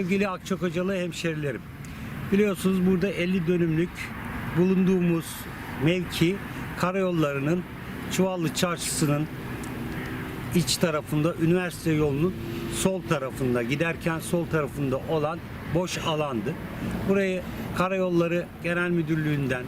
Sevgili Akçakocalı hemşerilerim. Biliyorsunuz burada 50 dönümlük bulunduğumuz mevki karayollarının Çuvallı Çarşısı'nın iç tarafında üniversite yolunun sol tarafında giderken sol tarafında olan boş alandı. Burayı Karayolları Genel Müdürlüğü'nden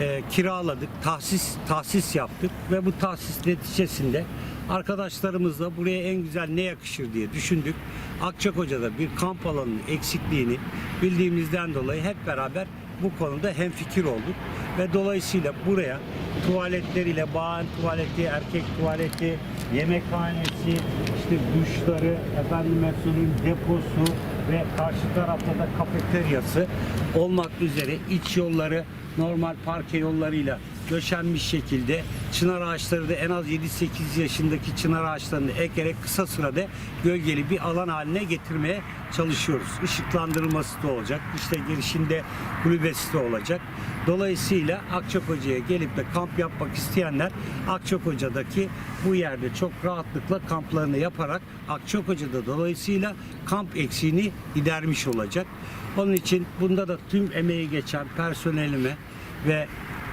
e, kiraladık, tahsis tahsis yaptık ve bu tahsis neticesinde arkadaşlarımızla buraya en güzel ne yakışır diye düşündük. Akçakoca'da bir kamp alanının eksikliğini bildiğimizden dolayı hep beraber bu konuda hemfikir olduk ve dolayısıyla buraya tuvaletleriyle bayan tuvaleti, erkek tuvaleti, yemekhanesi, işte duşları, efendime söyleyeyim deposu ve karşı tarafta da kafeteryası olmak üzere iç yolları normal parke yollarıyla döşenmiş şekilde çınar ağaçları da en az 7-8 yaşındaki çınar ağaçlarını ekerek kısa sürede gölgeli bir alan haline getirmeye çalışıyoruz. Işıklandırılması da olacak. İşte girişinde kulübesi de olacak. Dolayısıyla Akçakoca'ya gelip de kamp yapmak isteyenler Akçakoca'daki bu yerde çok rahatlıkla kamplarını yaparak Akçakoca'da dolayısıyla kamp eksiğini gidermiş olacak. Onun için bunda da tüm emeği geçen personelime ve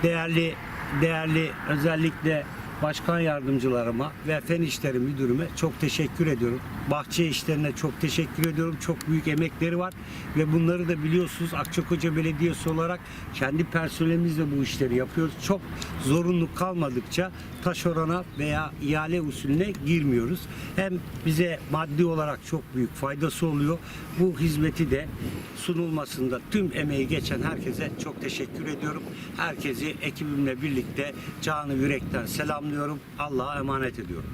değerli değerli özellikle başkan yardımcılarıma ve fen işleri müdürüme çok teşekkür ediyorum. Bahçe işlerine çok teşekkür ediyorum. Çok büyük emekleri var ve bunları da biliyorsunuz Akçakoca Belediyesi olarak kendi personelimizle bu işleri yapıyoruz. Çok zorunlu kalmadıkça taş orana veya ihale usulüne girmiyoruz. Hem bize maddi olarak çok büyük faydası oluyor. Bu hizmeti de sunulmasında tüm emeği geçen herkese çok teşekkür ediyorum. Herkesi ekibimle birlikte canı yürekten selamlıyorum. Allah'a emanet ediyorum.